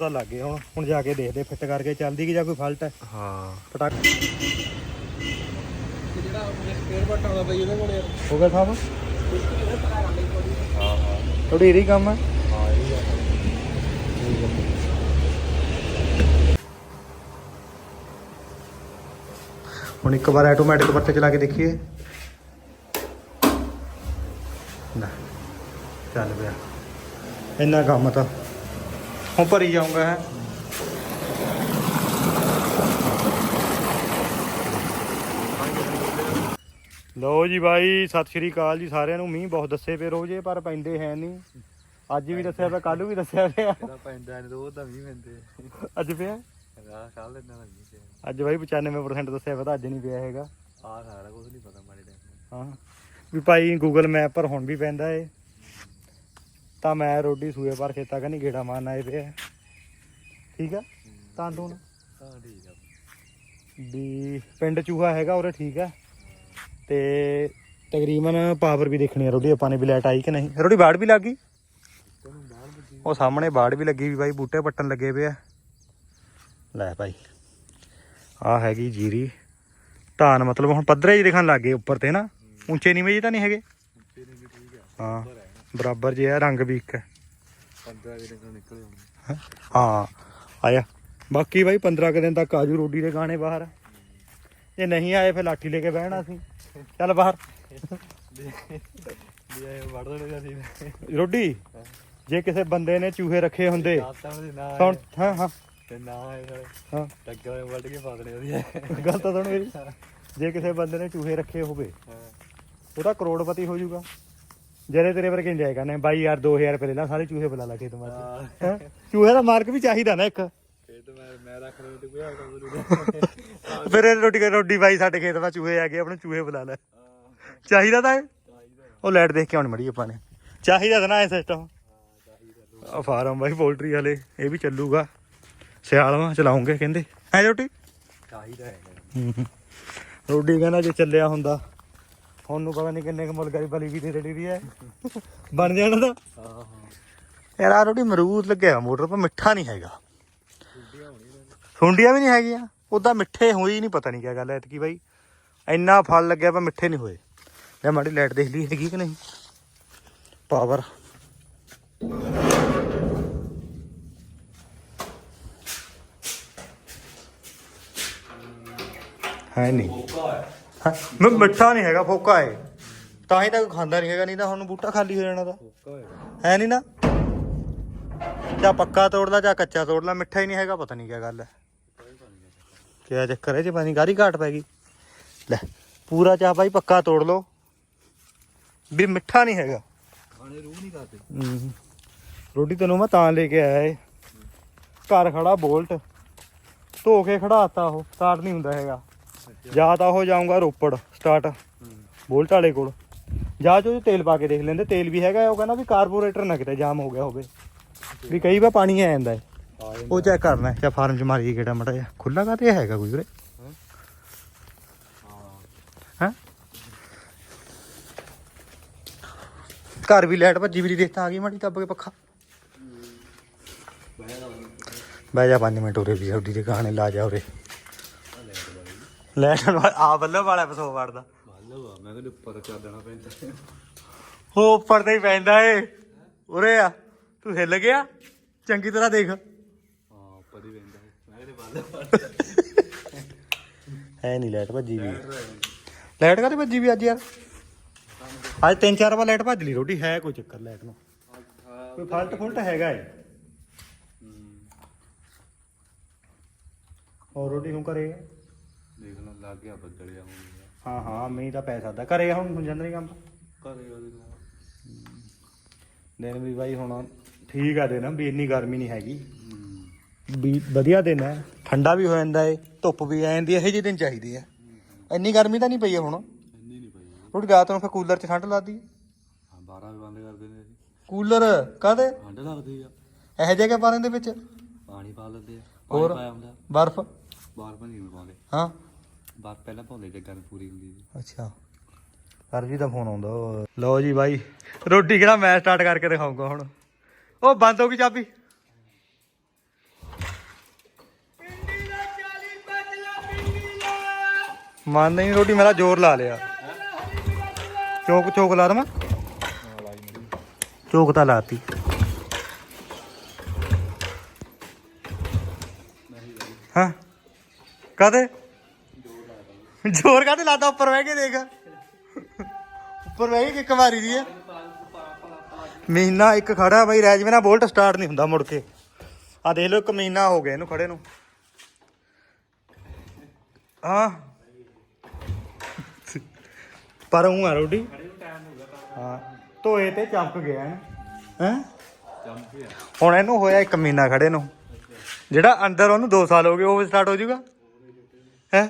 ਤਾਂ ਲੱਗ ਗਏ ਹੁਣ ਹੁਣ ਜਾ ਕੇ ਦੇਖਦੇ ਫਿੱਟ ਕਰਕੇ ਚੱਲਦੀ ਕਿ ਜਾਂ ਕੋਈ ਫਾਲਟ ਹੈ? ਹਾਂ। ਪਟਾਕ ਜਿਹੜਾ ਆਪਣੇ ਸਪੇਅਰ ਬਟ ਆਉਂਦਾ ਬਈ ਉਹਦੇ ਕੋਲ ਹੋ ਗਿਆ ਸਾਹਿਬ ਹਾਂ ਹਾਂ ਥੋੜੀ ਏਰੀ ਕੰਮ ਹੈ? ਹਾਂ ਇਹ ਆ ਹੁਣ ਇੱਕ ਵਾਰ ਆਟੋਮੈਟਿਕ ਵਰਤੇ ਚਲਾ ਕੇ ਦੇਖੀਏ। ਨਾ ਚੱਲ ਪਿਆ। ਇੰਨਾ ਕੰਮ ਤਾਂ। ਹੁਣ ਭਰੀ ਜਾਊਂਗਾ ਹੈ ਲਓ ਜੀ ਬਾਈ ਸਤਿ ਸ਼੍ਰੀ ਅਕਾਲ ਜੀ ਸਾਰਿਆਂ ਨੂੰ। ਮੀਂਹ ਬਹੁਤ ਦੱਸੇ ਪਏ ਰੋਜੇ ਪਰ ਪੈਂਦੇ ਹੈ ਨਹੀਂ। ਅੱਜ ਵੀ ਦੱਸਿਆ ਪਿਆ ਕੱਲ ਵੀ ਦੱਸਿਆ ਪਿਆ। ਇਹਦਾ ਪੈਂਦਾ ਨਹੀਂ ਉਹ ਤਾਂ ਵੀ ਪੈਂਦੇ। ਅੱਜ ਪਿਆ? ਆ ਕੱਲ ਇੰਨਾ ਦਾ ਨਹੀਂ ਪਿਆ। ਅੱਜ ਬਾਈ 95% ਦੱਸਿਆ ਪਿਆ ਤਾਂ ਅੱਜ ਨਹੀਂ ਪਿਆ ਹੈਗਾ। ਆ ਸਾਰਾ ਕੁਝ ਨਹੀਂ ਪਤਾ ਮਾੜੇ ਟਾਈਮ ਹਾਂ। ਵੀ ਭਾਈ ਗੂਗਲ ਮੈਪ ਪਰ ਹੁਣ ਵੀ ਪੈਂਦਾ ਏ। ਤਾਂ ਮੈਂ ਰੋਡੀ ਸੂਏ ਪਰ ਖੇਤਾਂ ਕਨੀ ਗੇੜਾ ਮਾਰਨ ਆਏ ਪਿਆ ਠੀਕ ਆ? ਤਾਂ ਤੂੰ ਤਾਂ ਠੀਕ ਆ। ਵੀ ਪਿੰਡ ਚੂਹਾ ਹੈਗਾ ਉਰੇ ਠੀਕ ਆ। ਤੇ ਤਕਰੀਬਨ ਪਾਵਰ ਵੀ ਦੇਖਣੀ ਆ ਰੋਡੀ ਆਪਾਂ ਨੇ ਵੀ ਲਾਈਟ ਆਈ ਕਿ ਨਹੀਂ? ਰੋਡੀ ਬਾੜ ਵੀ ਲੱਗ ਗਈ? ਉਹ ਸਾਹਮਣੇ ਬਾੜ ਵੀ ਲੱਗੀ ਵੀ ਬਾਈ ਬੂਟੇ ਪੱਟਣ ਲੱਗੇ ਪਏ ਆ। ਲੈ ਭਾਈ ਆ ਹੈਗੀ ਜੀਰੀ। ਧਾਨ ਮਤਲਬ ਹੁਣ ਪੱਧਰੇ ਹੀ ਦਿਖਣ ਲੱਗ ਗਏ ਉੱਪਰ ਤੇ ਨਾ। ਉੱਚੇ ਨੀਵੇਂ ਜੀ ਤਾਂ ਨਹੀਂ ਹੈਗੇ? ਹਾਂ। ਬਰਾਬਰ ਜੇ ਆ ਰੰਗ ਵੀ ਇੱਕ ਹੈ। 15 ਦਿਨ ਤੋਂ ਨਿਕਲੇ ਹੋਣੇ। ਹਾਂ? ਆਇਆ। ਬਾਕੀ ਬਾਈ 15 ਕੁ ਦਿਨ ਤੱਕ ਆਜੂ ਰੋਡੀ ਦੇ ਗਾਣੇ ਬਾਹਰ। ਜੇ ਨਹੀਂ ਆਏ ਫਿਰ ਲਾਠੀ ਲੈ ਕੇ ਬਹਿਣਾ ਸੀ ਚੱਲ ਬਾਹਰ। ਰੋਡੀ ਜੇ ਕਿਸੇ ਬੰਦੇ ਨੇ ਚੂਹੇ ਰੱਖੇ ਹੁੰਦੇ। ਸੁਣ ਹਾਂ ਹਾਂ। ਤੇ ਨਾ ਹਾਂ। ਟੱਗੇ ਵੱਢ ਕੇ ਦੇਣੇ ਉਹਦੀ ਗੱਲ ਤਾਂ ਸੁਣ ਮੇਰੀ। ਜੇ ਕਿਸੇ ਬੰਦੇ ਨੇ ਚੂਹੇ ਰੱਖੇ ਹੋਵੇ ਉਹ ਤਾਂ ਕਰੋੜਪਤੀ ਹੋ ਜਾਊਗਾ। ਜਿਹੜੇ ਤੇਰੇ ਵਰਗੇ ਇੰਜਾਏ ਕਰਨੇ ਬਾਈ ਯਾਰ 2000 ਰੁਪਏ ਲੈ ਲਾ ਸਾਰੇ ਚੂਹੇ ਬੁਲਾ ਲਾ ਖੇਤ ਮਾਰ ਹਾਂ? ਚੂਹੇ ਦਾ ਮਾਰਕ ਵੀ ਚਾਹੀਦਾ ਨਾ ਇੱਕ। ਇਹ ਤਾਂ ਮੈਂ ਮੈਂ ਰੱਖ ਲਿਆ ਤੇ ਆ ਕੰਮ ਫਿਰ ਇਹ ਰੋਟੀ ਰੋਟੀ ਬਾਈ ਸਾਡੇ ਖੇਤ ਵਿੱਚ ਚੂਹੇ ਆ ਗਏ ਆਪਣੇ ਚੂਹੇ ਬੁਲਾ ਲੈ। ਚਾਹੀਦਾ ਤਾਂ ਇਹ? ਉਹ ਲਾਈਟ ਦੇਖ ਕੇ ਆਉਣੀ ਮੜੀ ਆਪਾਂ ਨੇ। ਚਾਹੀਦਾ ਤਾਂ ਨਾ ਇਹ ਸਿਸਟਮ ਆ ਫਾਰਮ ਬਾਈ ਪੋਲਟਰੀ ਵਾਲੇ ਇਹ ਵੀ ਚੱਲੂਗਾ। ਸਿਆਲ ਮਾ ਚਲਾਉਂਗੇ ਕਹਿੰਦੇ। ਐ ਰੋਟੀ? ਚਾਹੀਦਾ ਹੈ। ਰੋਟੀ ਕਹਿੰਦਾ ਜੇ ਚੱਲਿਆ ਹੁੰਦਾ। ਹੁਣ ਨੂੰ ਪਤਾ ਨਹੀਂ ਕਿੰਨੇ ਕੁ ਮੁਲਕਾਂ ਦੀ ਬਲੀ ਵੀ ਦੇ ਦੇਣੀ ਦੀ ਹੈ। ਬਣ ਜਾਣਾ ਤਾਂ। ਯਾਰ ਆ ਰੋਟੀ ਮਰੂਦ ਲੱਗਿਆ ਮੋਟਰ, ਪਰ ਮਿੱਠਾ ਨਹੀਂ ਹੈਗਾ। ਸੁੰਡੀਆਂ ਵੀ ਨਹੀਂ ਹੈਗੀਆਂ। ਉਦਾਂ ਮਿੱਠੇ ਹੋਈ ਨਹੀਂ, ਪਤਾ ਨਹੀਂ ਕੀ ਗੱਲ ਐ ਐਤਕੀ ਬਾਈ। ਇੰਨਾ ਫਲ ਲੱਗਿਆ ਪਰ ਮਿੱਠੇ ਨਹੀਂ ਹੋਏ। ਲੈ ਮਾੜੀ ਲਾਈਟ ਦੇਖ ਲਈ ਹੈਗੀ ਕਿ ਨਹੀਂ? ਪਾਵਰ। ਹੈ ਨਹੀਂ। ਮ- ਮਿੱਠਾ ਨਹੀਂ ਹੈਗਾ ਫੋਕਾ ਹੈ ਤਾਂ ਹੀ ਤਾਂ ਕੋਈ ਖਾਂਦਾ ਨਹੀਂ ਹੈਗਾ ਨਹੀਂ ਤਾਂ ਹੁਣ ਬੂਟਾ ਖਾਲੀ ਹੋ ਜਾਣਾ ਤਾਂ। ਹੋਇਆ ਹੈ ਨਹੀਂ ਨਾ? ਜਾਂ ਪੱਕਾ ਤੋੜਦਾ ਜਾਂ ਕੱਚਾ ਤੋੜਦਾ ਮਿੱਠਾ ਹੀ ਨਹੀਂ ਹੈਗਾ ਪਤਾ ਨਹੀਂ ਕੀ ਗੱਲ ਹੈ। ਕਿਆ ਚੱਕਰ ਹੈ ਜੇ ਪਾਣੀ ਗਾਰੀ ਘਾਟ ਪੈ ਗਈ। ਲੈ ਪੂਰਾ ਚਾਹ ਭਾਈ ਪੱਕਾ ਤੋੜ ਲਓ। ਵੀ ਮਿੱਠਾ ਨਹੀਂ ਹੈਗਾ। ਖਾਣੇ ਰੂਹ ਨਹੀਂ ਕਰਦੇ। ਰੋਟੀ ਤੈਨੂੰ ਮੈਂ ਤਾਂ ਲੈ ਕੇ ਆਇਆ ਏ। ਘਰ ਖੜਾ ਬੋਲਟ। ਧੋ ਕੇ ਖੜਾਤਾ ਉਹ ਸਟਾਰਟ ਨਹੀਂ ਹੁੰਦਾ ਹੈਗਾ। ਜਾਂ ਤਾਂ ਉਹ ਜਾਊਂਗਾ ਰੋਪੜ ਸਟਾਰਟ ਬੋਲਟ ਵਾਲੇ ਕੋਲ। ਜਾਂ ਜੋ ਤੇਲ ਪਾ ਕੇ ਦੇਖ ਲੈਂਦੇ, ਤੇਲ ਵੀ ਹੈਗਾ, ਉਹ ਕਹਿੰਦਾ ਵੀ ਕਾਰਬੋਰੇਟਰ ਨਾ ਕਿਤੇ ਜਾਮ ਹੋ ਗਿਆ ਹੋਵੇ। ਵੀ ਕਈ ਵਾਰ ਪਾਣੀ ਆ ਜਾਂਦਾ ਹੈ। ਉਹ ਚੈੱਕ ਕਰਨਾ ਜਾਂ ਫਾਰਮ ਚ ਮਾਰੀ ਕਿਹੜਾ ਮੜਾ ਜਿਹਾ। ਖੁੱਲਾ ਕਾ ਤੇ ਹੈਗਾ ਕੋਈ ਵੀਰੇ ਹਾਂ? ਘਰ ਵੀ ਲਾਈਟ ਭੱਜੀ ਵੀ ਦੇਖਤਾ ਆ ਗਈ ਮਾੜੀ ਦੱਬ ਕੇ ਪੱਖਾ। ਬਹਿ ਜਾ 5 ਮਿੰਟ ਉਰੇ ਵੀ ਸਾਡੀ ਦੇ ਗਾਣੇ ਲਾ ਜਾ ਉਰੇ। ਲੈਟ ਆ ਬੱਲੋ ਵਾਲਾ ਪਸੋ ਵੜਦਾ ਭਾਲੋ ਆ ਮੈਂ ਕਹਿੰਦਾ ਉੱਪਰ ਕਰ ਦੇਣਾ ਪੈਂਦਾ ਉਹ ਉੱਪਰ ਤੇ ਹੀ ਪੈਂਦਾ ਏ। ਉਰੇ ਆ ਤੂੰ ਹਿੱਲ ਗਿਆ? ਚੰਗੀ ਤਰ੍ਹਾਂ ਦੇਖ। ਹਾਂ ਉੱਪਰ ਹੀ ਪੈਂਦਾ ਮੈਂ ਕਹਿੰਦਾ ਭਾਲੋ ਹੈ ਨਹੀਂ ਲਾਈਟ ਭੱਜੀ ਵੀ। ਲਾਈਟ ਕਾਹਤੇ ਭੱਜੀ ਵੀ ਅੱਜ ਯਾਰ? ਅੱਜ ਤਿੰਨ ਚਾਰ ਵਾਰ ਲਾਈਟ ਭੱਜ ਲਈ ਰੋਟੀ ਹੈ ਕੋਈ ਚੱਕਰ ਲਾਈਟ ਨੂੰ? ਕੋਈ ਫਾਲਟ ਫੁਲਟ ਹੈਗਾ ਏ। ਹੋਰ ਰੋਟੀ ਹੁਣ ਕਰੇ ਦੇਖਣਾ ਲੱਗ ਗਿਆ ਬੱਦਲ ਜਾ ਹੋ ਗਿਆ ਹਾਂ ਹਾਂ ਮੀਂਹ ਤਾਂ ਪੈ ਸਕਦਾ। ਘਰੇ ਹੁਣ ਹੁਣ ਜਾਂਦਾ ਨਹੀਂ ਕੰਮ? ਉਹਦੇ ਨਾਲ। ਦਿਨ ਵੀ ਬਾਈ ਹੁਣ ਠੀਕ ਆ ਦਿਨ ਵੀ ਇੰਨੀ ਗਰਮੀ ਨਹੀਂ ਹੈਗੀ। ਹੂੰ। ਵੀ ਵਧੀਆ ਦਿਨ ਹੈ। ਠੰਡਾ ਵੀ ਹੋ ਜਾਂਦਾ ਏ ਧੁੱਪ ਵੀ ਆ ਜਾਂਦੀ ਹੈ ਇਹੋ ਜਿਹੇ ਦਿਨ ਚਾਹੀਦੇ ਆ। ਇੰਨੀ ਗਰਮੀ ਤਾਂ ਨਹੀਂ ਪਈ ਹੈ ਹੁਣ। ਇੰਨੀ ਨਹੀਂ ਪਈ ਰੋਟੀ ਰਾਤ ਨੂੰ ਫਿਰ ਕੂਲਰ 'ਚ ਠੰਡ ਲੱਗਦੀ ਹਾਂ 12 ਵੀ ਬੰਦ ਕਰ ਦਿੰਦੇ ਸੀ ਕੂਲਰ ਕਾਹਦੇ? ਠੰਡ ਲੱਗਦੀ ਆ। ਇਹੋ ਜਿਹੇ ਕਿ ਪਾਣੀ ਦੇ ਵਿੱਚ? ਪਾਣੀ ਪਾ ਲੈਂਦੇ ਆ। ਹੋਰ? ਪਾਣੀ ਪਾਇਆ ਹੁੰਦਾ। ਬਰਫ਼? ਬਾਹਰ ਨਹੀਂ ਪਾਉਂਦੇ। ਹਾਂ। ਬਾਤ ਪਹਿਲਾਂ ਭੋਲੇ ਦੇ ਗੱਲ ਪੂਰੀ ਹੁੰਦੀ ਸੀ। ਅੱਛਾ। ਅਰਜੀ ਦਾ ਫੋਨ ਆਉਂਦਾ ਉਹ- ਲਓ ਜੀ ਬਾਈ, ਰੋਟੀ ਕਿਹੜਾ ਮੈਂ ਸਟਾਰਟ ਕਰਕੇ ਦਿਖਾਉਂਗਾ ਹੁਣ। ਉਹ ਬੰਦ ਹੋ ਗਈ ਚਾਬੀ। ਮਨ ਨਹੀਂ ਰੋਟੀ, ਮੇਰਾ ਜ਼ੋਰ ਲਾ ਲਿਆ। ਚੋਕ ਚੋਕ ਲਾ ਦਵਾਂ ਚੋਕ ਤਾਂ ਲਾਤੀ। ਹਾਂ? ਕਦੇ ਜ਼ੋਰ ਕਾਦੇ ਲਾਦਾ ਉੱਪਰ ਬਹਿ ਕੇ ਦੇਖ। ਉੱਪਰ ਬਹਿ ਕੇ ਕਿੱਕ ਮਾਰੀ ਦੀ ਆ। ਮਹੀਨਾ ਇੱਕ ਖੜਾ ਬਈ ਰੈਜ ਮੇਰਾ ਬੋਲਟ ਸਟਾਰਟ ਨਹੀਂ ਹੁੰਦਾ ਮੁੜ ਕੇ। ਆ ਦੇਖ ਲਓ, ਇੱਕ ਮਹੀਨਾ ਹੋ ਗਿਆ ਇਹਨੂੰ ਖੜੇ ਨੂੰ। ਹਾਂ। ਪਰ ਉਹ ਆ ਰੋਡੀ। ਹਾਂ। ਧੋਏ ਤੇ ਚਮਕ ਗਿਆ ਹੈ ਹੈ? ਹੁਣ ਇਹਨੂੰ ਹੋਇਆ ਇੱਕ ਮਹੀਨਾ ਖੜੇ ਨੂੰ। ਜਿਹੜਾ ਅੰਦਰ ਉਹਨੂੰ 2 ਸਾਲ ਹੋ ਗਏ, ਉਹ ਵੀ ਸਟਾਰਟ ਹੋ ਜਾਊਗਾ। ਹੈ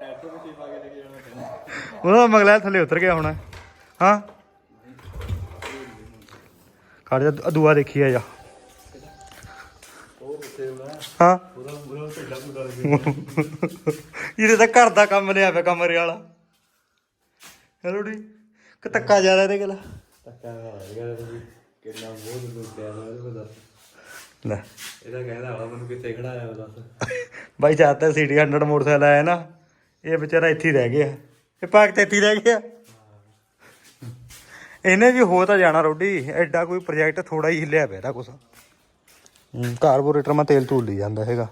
ਟੈਟੂ ਵਿੱਚ ਹੀ ਪਾ ਕੇ ਲੈ ਕੇ ਜਾਣਾ ਪੈਣਾ ਉਹਦਾ ਮਗਲਾ ਥੱਲੇ ਉਤਰ ਗਿਆ ਹੁਣ। ਹਾਂ? ਖੜ ਜਾ ਦੂ- ਦੂਆ ਦੇਖੀ ਆ ਜਾ। ਹਾਂ? ਇਹਦੇ ਤਾਂ ਘਰ ਦਾ ਕੰਮ ਲਿਆ ਪਿਆ ਕਮਰੇ ਵਾਲਾ। ਹੈਲੋ ਡੀ ਕਿ ਧੱਕਾ ਜ਼ਿਆਦਾ ਇਹਦੇ ਕੋਲ? ਧੱਕਾ ਹੋਏਗਾ ਤੁਸੀਂ ਕਿੰਨਾ ਬਹੁਤ ਲੁੱਟਿਆ ਕੋਲ ਦੱਸ ਲੈ। ਇਹਦਾ ਕਹਿੰਦਾ ਹਾਲਾ ਮੈਨੂੰ ਕਿੱਥੇ ਖੜਾਇਆ ਦੱਸ। ਬਾਈ ਜਦ ਤੱਕ ਸਿਟੀ 100 ਮੋਟਰਸਾਈਕਲ ਆਇਆ ਨਾ ਇਹ ਵਿਚਾਰਾ ਇੱਥੇ ਰਹਿ ਗਿਆ। ਇਹ ਪਾਕ ਤੇ ਇੱਥੇ ਹੀ ਰਹਿ ਗਿਆ। ਇਹਨੇ ਵੀ ਹੋ ਤਾਂ ਜਾਣਾ ਰੋਡੀ, ਐਡਾ ਕੋਈ ਪ੍ਰੋਜੈਕਟ ਥੋੜਾ ਹੀ ਹਿੱਲਿਆ ਪਿਆ ਇਹਦਾ ਕੁਛ। ਹੂੰ ਕਾਰਬੋਰੇਟਰ ਮੈਂ ਤੇਲ ਧੂਲ ਲਈ ਜਾਂਦਾ ਹੈਗਾ।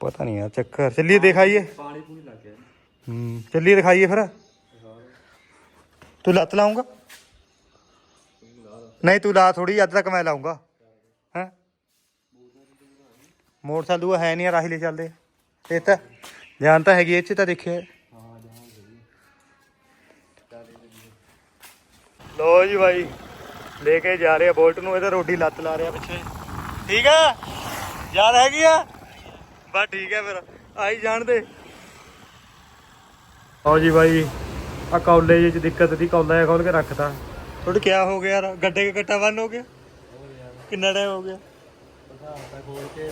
ਪਤਾ ਨਹੀਂ ਯਾਰ, ਚੱਕਰ। ਚੱਲੀਏ ਦਿਖਾਈਏ। ਪਾਣੀ ਪੂਣੀ ਲੱਗ ਗਿਆ ਹੂੰ, ਚੱਲੀਏ ਦਿਖਾਈਏ ਫਿਰ। ਤੂੰ ਲੱਤ ਲਾਉਂਗਾ ਨਹੀਂ, ਤੂੰ ਲਾ ਥੋੜੀ ਅੱਜ ਤੱਕ ਮੈਂ ਲਾਉਂਗਾ ਹੈ? ਮੋਟਰਸਾਈਕਲ ਦੂਆ ਹੈ ਨਹੀਂ ਰਾਹੀ ਲੈ ਚੱਲਦੇ। ਇਹ ਤਾਂ ਜਾਨ ਤਾਂ ਹੈਗੀ ਇਹ ਚ ਤਾਂ ਦੇਖਿਆ ਲੋ ਜੀ ਭਾਈ ਲੈ ਕੇ ਜਾ ਰਹੇ ਬੋਲਟ ਨੂੰ ਇਹਦਾ ਰੋਡੀ ਲੱਤ ਲਾ ਰਿਹਾ ਪਿੱਛੇ। ਠੀਕ ਆ? ਯਾਦ ਹੈਗੀ ਆ? ਬਸ ਠੀਕ ਹੈ ਫਿਰ, ਆਈ ਜਾਣ ਦੇ। ਜੀ ਭਾਈ ਆ ਕੌਲੇ ਚ ਦਿੱਕਤ ਦੀ ਕੌਲਾ ਖੋਲ ਕੇ ਰੱਖਤਾ। ਤੁਹਾਡੇ ਕਿਆ ਹੋ ਗਿਆ ਯਾਰ, ਗੱਡੇ ਕੇ ਕੱਟਾ ਬੰਨ ਹੋ ਗਿਆ? ਕਿੰਨਾ ਟਾਈਮ ਹੋ ਗਿਆ? ਤਾਂ ਖੋਲ ਕੇ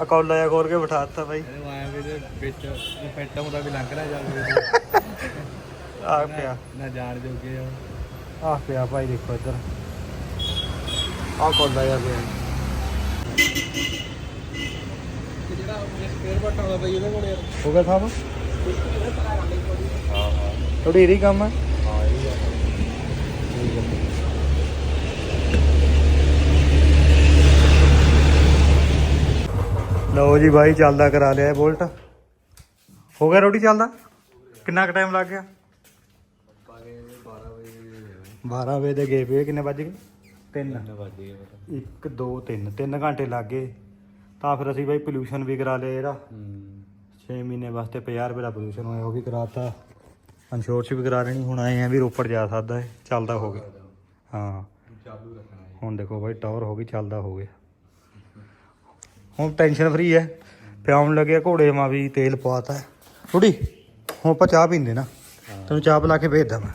ਆ ਕੌਲਾ ਜਿਹਾ ਖੋਲ ਕੇ ਬਿਠਾਤਾ ਭਾਈ ਇਹਨੂੰ ਆਇਆ ਵੀ ਇਹਦੇ ਵਿੱਚ ਫੈਂਟਾ ਹੁੰਦਾ ਵੀ ਲੰਘ ਨਾ ਜਾਵੇ। ਆ ਪਿਆ। ਨਾ ਜਾਣ ਜੋਗੇ ਆ। ਆ ਪਿਆ ਭਾਈ ਦੇਖੋ ਇੱਧਰ। ਆ ਕੌਲਾ ਜਿਹਾ ਪਿਆ। ਤੇ ਜਿਹੜਾ ਆਪਣੇ ਸਪੇਅਰ ਪਾਰਟ ਆਉਂਦਾ ਬਈ ਉਹਦੇ ਕੋਲ ਯਾਰ ਹੋ ਗਿਆ ਸਾਹਿਬ ਹਾਂ ਹਾਂ। ਥੋੜੀ ਇਹਦੀ ਕੰਮ ਹੈ ਹਾਂ ਇਹ ਲਓ ਜੀ ਬਾਈ ਚੱਲਦਾ ਕਰਾ ਲਿਆ ਇਹ ਬੋਲਟ। ਹੋ ਗਿਆ ਰੋਟੀ ਚੱਲਦਾ? ਕਿੰਨਾ ਕੁ ਟਾਈਮ ਲੱਗ ਗਿਆ? ਪਾਗੇ 12 ਵਜੇ ਦੇ ਗਏ ਪਏ ਕਿੰਨੇ ਵੱਜ ਗਏ? 3 ਕਿੰਨੇ ਵਜੇ ਪਤਾ 1 2 3 3 ਘੰਟੇ ਲੱਗ ਗਏ। ਤਾਂ ਫਿਰ ਅਸੀਂ ਬਾਈ ਪੋਲੂਸ਼ਨ ਵੀ ਕਰਾ ਲਿਆ ਇਹਦਾ। ਹੂੰ 6 ਮਹੀਨੇ ਵਾਸਤੇ 50 ਰੁਪਏ ਦਾ ਪੋਲੂਸ਼ਨ ਹੋਇਆ, ਉਹ ਵੀ ਕਰਾਤਾ। ਇੰਸ਼ੋਰੈਂਸ ਵੀ ਕਰਾ ਲੈਣੀ। ਹੁਣ ਆਏ ਆ ਵੀ ਰੋਪੜ ਜਾ ਸਕਦਾ ਹੈ ਚੱਲਦਾ ਹੋ ਗਿਆ। ਹਾਂ। ਚਾਲੂ ਰੱਖਣਾ ਹੁਣ ਦੇਖੋ ਬਾਈ ਟਾਵਰ ਹੋ ਗਈ, ਚੱਲਦਾ ਹੋ ਗਿਆ। ਹੁਣ ਟੈਨਸ਼ਨ ਫਰੀ ਹੈ। ਪਿਆਉਣ ਲੱਗਿਆ ਘੋੜੇ ਮਾ ਵੀ ਤੇਲ ਪਵਾਤਾ। ਥੋੜੀ ਹੁਣ ਆਪਾਂ ਚਾਹ ਪੀਂਦੇ ਨਾ। ਤੈਨੂੰ ਚਾਹ ਪਿਲਾ ਕੇ ਭੇਜਦਾ ਮੈਂ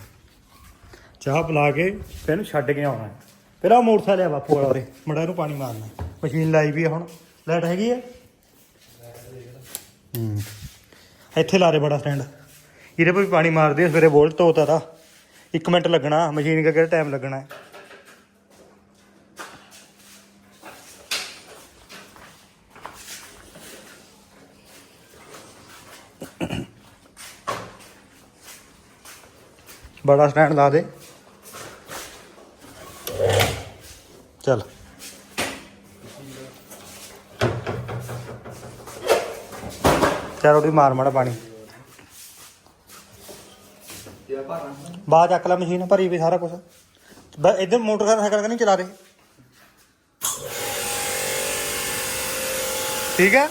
ਚਾਹ ਪਿਲਾ ਕੇ ਤੈਨੂੰ ਛੱਡ ਕੇ ਆਉਣਾ। ਫਿਰ ਆ ਮੋਟਰਸਾਈਕਲ ਆ ਬਾਪੂ ਵਾਲਾ ਉਰੇ। ਮੜਾ ਇਹਨੂੰ ਪਾਣੀ ਮਾਰਨਾ। ਮਸ਼ੀਨ ਲਾਈ ਵੀ ਆ ਹੁਣ। ਲਾਈਟ ਹੈਗੀ ਹੈ ਹੂੰ। ਇੱਥੇ ਲਾ ਦੇ ਬੜਾ ਸਟੈਂਡ। ਇਹਦੇ ਪਰ ਵੀ ਪਾਣੀ ਮਾਰਦੇ ਆ, ਸਵੇਰੇ ਵੋਲਟ ਧੋਤਾ ਦਾ 1 ਮਿੰਟ ਲੱਗਣਾ। ਮਸ਼ੀਨ ਦਾ ਟਾਈਮ ਲੱਗਣਾ। ਬੜਾ ਸਟੈਂਡ ਲਾ ਦੇ। ਚਲ। ਉਹਦੀ ਮਾਰ ਮਾੜਾ ਪਾਣੀ। ਤੇ ਬਾਅਦ ਚੱਕ ਲੈ ਮਸ਼ੀਨ ਭਰੀ ਵੀ ਸਾਰਾ ਕੁਝ ਇਧਰ ਮੋਟਰ ਸਾਈਕਲ ਨਹੀਂ ਚਲਾ ਦੇ। ਠੀਕ ਹੈ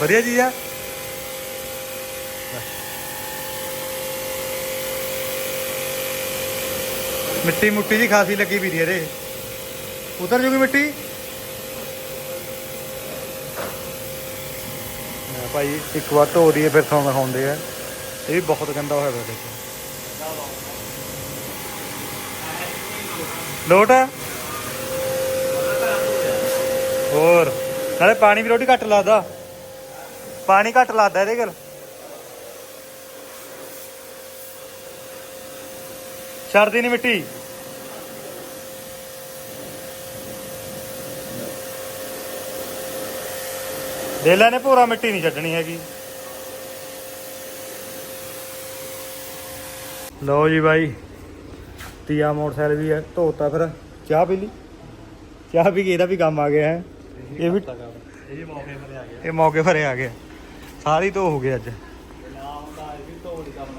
ਵਧੀਆ ਚੀਜ਼ ਆ। ਮਿੱਟੀ ਮੁੱਟੀ ਦੀ ਖਾਸੀ ਲੱਗੀ ਵੀ ਦੀ ਇਹਦੇ। ਉਤਰ ਜੂਗੀ ਮਿੱਟੀ? ਮੈਂ ਭਾਈ, ਇੱਕ ਵਾਰ ਧੋ ਦਈਏ, ਫਿਰ ਤੁਹਾਨੂੰ ਦਿਖਾਉਂਦੇ ਆ। ਇਹ ਵੀ ਬਹੁਤ ਗੰਦਾ ਹੋਇਆ ਪਿਆ ਦੇਖੋ। ਲੋਟ? ਆ? ਹੋਰ। ਨਾਲੇ ਪਾਣੀ ਵੀ ਰੋਟੀ ਘੱਟ ਲੱਗਦਾ ਪਾਣੀ ਘੱਟ ਲੱਗਦਾ ਇਹਦੇ ਕੋਲ। ਛੱਡਦੀ ਨਹੀਂ ਮਿੱਟੀ। ਡੇਲਾ ਨੇ ਪੂਰਾ ਮਿੱਟੀ ਨਹੀਂ ਛੱਡਣੀ ਹੈਗੀ। ਲਓ ਜੀ ਬਾਈ, ਤੀਆ ਮੋਟਰਸਾਈਕਲ ਵੀ ਹੈ, ਧੋਤਾ ਫਿਰ, ਚਾਹ ਪੀ ਲਈ। ਚਾਹ ਪੀ ਕੇ ਇਹਦਾ ਵੀ ਕੰਮ ਆ ਗਿਆ ਹੈ। ਇਹ ਵੀ ਇਹ ਮੌਕੇ ਮਰੇ ਆ ਗਿਆ ਇਹ ਮੌਕੇ ਭਰੇ ਆ ਗਿਆ। ਸਾਰੀ ਧੋ ਹੋ ਗਏ ਅੱਜ।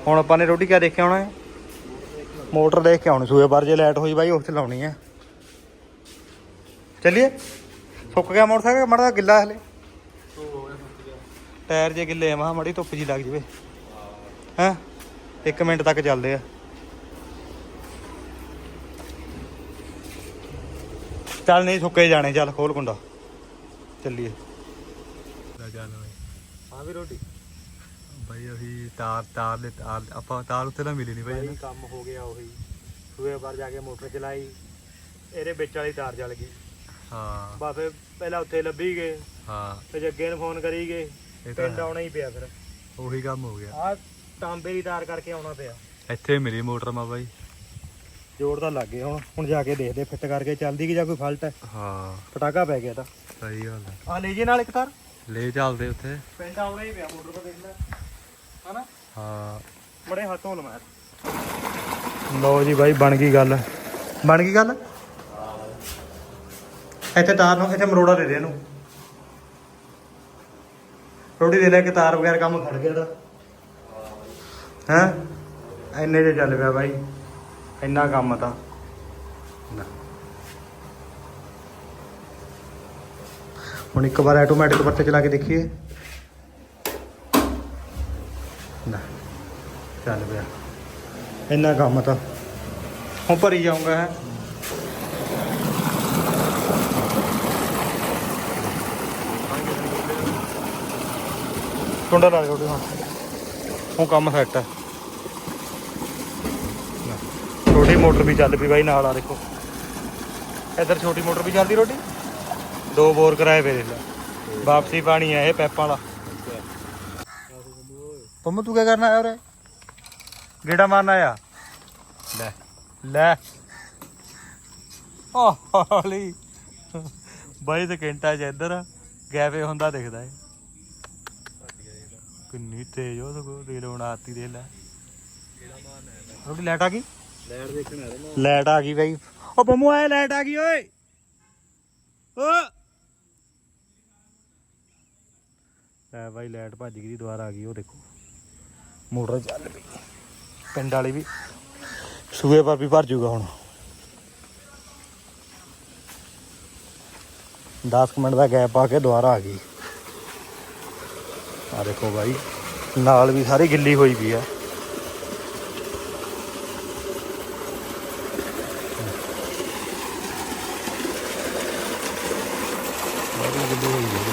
ਹੁਣ ਆਪਾਂ ਨੇ ਰੋਟੀ ਕਿਆ ਦੇਖਿਆ ਹੋਣਾ ਹੈ? ਮੋਟਰ ਦੇਖ ਕੇ ਆਉਣੀ ਸੂਏ ਪਰ ਜੇ ਲਾਈਟ ਹੋਈ ਬਾਈ ਉਸ ਤੇ ਲਾਉਣੀ ਹੈ ਚੱਲੀਏ? ਸੁੱਕ ਗਿਆ ਮੋਟਰਸਾਈਕਲ? ਮੜਾ ਗਿੱਲਾ ਹਲੇ। ਧੋ ਹੋ ਗਿਆ ਸੁੱਕ ਗਿਆ ਟਾਇਰ ਜੇ ਗਿੱਲੇ ਆ ਮਾ ਮੜੀ ਧੁੱਪ ਜੀ ਲੱਗ ਜਵੇ। ਹੈਂ? 1 ਮਿੰਟ ਤੱਕ ਚੱਲਦੇ ਆ। ਚੱਲ ਨਹੀਂ ਸੁੱਕੇ ਜਾਣੇ ਚੱਲ ਖੋਲ ਕੁੰਡਾ। ਚੱਲੀਏ। ਚੱਲ ਹਾਂ ਵੀ ਰੋਟੀ। ਬਾਈ ਅਸੀਂ ਤਾਰ ਤਾਰ ਦੇ ਤਾਰ ਆਪਾਂ ਤਾਰ ਉੱਤੇ ਤਾਂ ਮਿਲੀ ਨਹੀਂ ਬਾਈ ਭਾਈ ਕੰਮ ਹੋ ਗਿਆ ਉਹੀ। ਸੂਏ ਪਰ ਜਾ ਕੇ ਮੋਟਰ ਚਲਾਈ ਇਹਦੇ ਵਿੱਚ ਵਾਲੀ ਤਾਰ ਜਲ ਗਈ। ਹਾਂ। ਬਾ ਫਿਰ ਪਹਿਲਾਂ ਉੱਥੇ ਲੱਭੀ ਗਏ ਹਾਂ। ਫਿਰ ਜੱਗੇ ਨੂੰ ਫੋਨ ਕਰੀ ਗਏ ਇਹ ਤਾਂ ਪਿੰਡ ਆਉਣਾ ਹੀ ਪਿਆ ਫਿਰ। ਉਹੀ ਕੰਮ ਹੋ ਗਿਆ। ਆਹ ਤਾਂਬੇ ਦੀ ਤਾਰ ਕਰਕੇ ਆਉਣਾ ਪਿਆ। ਇੱਥੇ ਮਿਲੀ ਮੋਟਰ ਮਾ ਬਾਈ। ਜੋੜ ਤਾਂ ਲੱਗ ਗਏ ਹੁਣ ਹੁਣ ਜਾ ਕੇ ਦੇਖਦੇ ਫਿੱਟ ਕਰਕੇ ਚੱਲਦੀ ਕਿ ਜਾਂ ਕੋਈ ਫਾਲਟ ਹੈ? ਹਾਂ। ਪਟਾਕਾ ਪੈ ਗਿਆ ਤਾਂ। ਸਹੀ ਗੱਲ ਹੈ। ਆ ਲੈ ਜੇ ਨਾਲ ਇੱਕ ਤਾਰ। ਲੈ ਚੱਲਦੇ ਉੱਥੇ। ਪਿੰਡ ਆਉਣਾ ਹੀ ਪਿਆ ਮੋਟਰ ਪਰ ਦੇਖ ਲੈ। ਹਨਾ? ਹਾਂ। ਬੜੇ ਹੱਥੋਂ ਲਮਾਰ ਲਓ ਜੀ ਬਾਈ ਬਣ ਗਈ ਗੱਲ। ਬਣ ਗਈ ਗੱਲ? ਇੱਥੇ ਤਾਰ ਨੂੰ ਇੱਥੇ ਮਰੋੜਾ ਦੇ ਦੇ ਇਹਨੂੰ। ਰੋਟੀ ਦੇ ਲੈ ਕੇ ਤਾਰ ਵਗੈਰ ਕੰਮ ਖੜ ਗਿਆ ਦਾ ਹੈਂ? ਇੰਨੇ ਜੇ ਚੱਲ ਪਿਆ ਬਾਈ। ਇੰਨਾ ਕੰਮ ਤਾਂ। ਹੁਣ ਇੱਕ ਵਾਰ ਆਟੋਮੈਟਿਕ ਵਰਤੇ ਚਲਾ ਕੇ ਦੇਖੀਏ। ਚੱਲ ਪਿਆ। ਇੰਨਾ ਕੰਮ ਤਾਂ ਹੁਣ ਭਰੀ ਜਾਊਂਗਾ ਹੈ। ਕੁੰਡਾ ਲਾ ਛੋਟੇ ਹੁਣ ਹੁਣ ਕੰਮ ਸੈੱਟ ਹੈ ਲੈ, ਛੋਟੀ ਮੋਟਰ ਵੀ ਚੱਲ ਪਈ ਬਾਈ ਨਾਲ ਆ ਦੇਖੋ। ਇੱਧਰ ਛੋਟੀ ਮੋਟਰ ਵੀ ਚੱਲਦੀ ਰੋਟੀ? ਦੋ ਬੋਰ ਕਰਾਏ ਵੇ ਲੈ ਵਾਪਸੀ ਪਾਣੀ ਹੈ ਇਹ ਪੈਪਾਂ ਵਾਲਾ। ਪੰਮੂ ਤੂੰ ਕੀ ਕਰਨਾ ਆਇਆ ਉਰੇ? ਗੇੜਾ ਮਾਰਨ ਆਇਆ? ਲੈ। ਲੈ। ਓ ਹੌਲੀ। ਬਾਈ ਸਕਿੰਟਾਂ ਚ ਇੱਧਰ ਗੈਪੇ ਹੁੰਦਾ ਦਿਖਦਾ ਏ। ਕਿੰਨੀ ਤੇਜ਼ ਉਹ ਸਗੋਂ ਰੇਲ ਬਣਾਤੀ ਦੇ ਲੈ। ਰੋਟੀ ਲਾਈਟ ਆ ਗਈ? ਲੈਟ ਦੇਖਣ ਆ ਰਿਹਾ ਲਾਈਟ ਆ ਗਈ ਬਾਈ। ਓ ਪੰਮੂ ਆਇਆ ਲਾਈਟ ਆ ਗਈ ਓਏ। ਓ। ਲੈ ਬਾਈ ਲਾਈਟ ਭੱਜ ਗਈ ਦੁਬਾਰਾ ਆ ਗਈ ਉਹ ਦੇਖੋ। ਮੋਟਰ ਚੱਲ ਪਈ। ਪਿੰਡ ਵਾਲੀ ਵੀ। ਸੂਏ ਪਰ ਵੀ ਭਰ ਜੂਗਾ ਹੁਣ। 10 ਮਿੰਟ ਦਾ ਗੈਪ ਆ ਕੇ ਦੁਬਾਰਾ ਆ ਗਈ। ਆ ਦੇਖੋ ਬਾਈ, ਨਾਲ ਵੀ ਸਾਰੀ ਗਿੱਲੀ ਹੋਈ ਵੀ ਆ। ਗਿੱਲੀ ਹੋਈ ਵੀ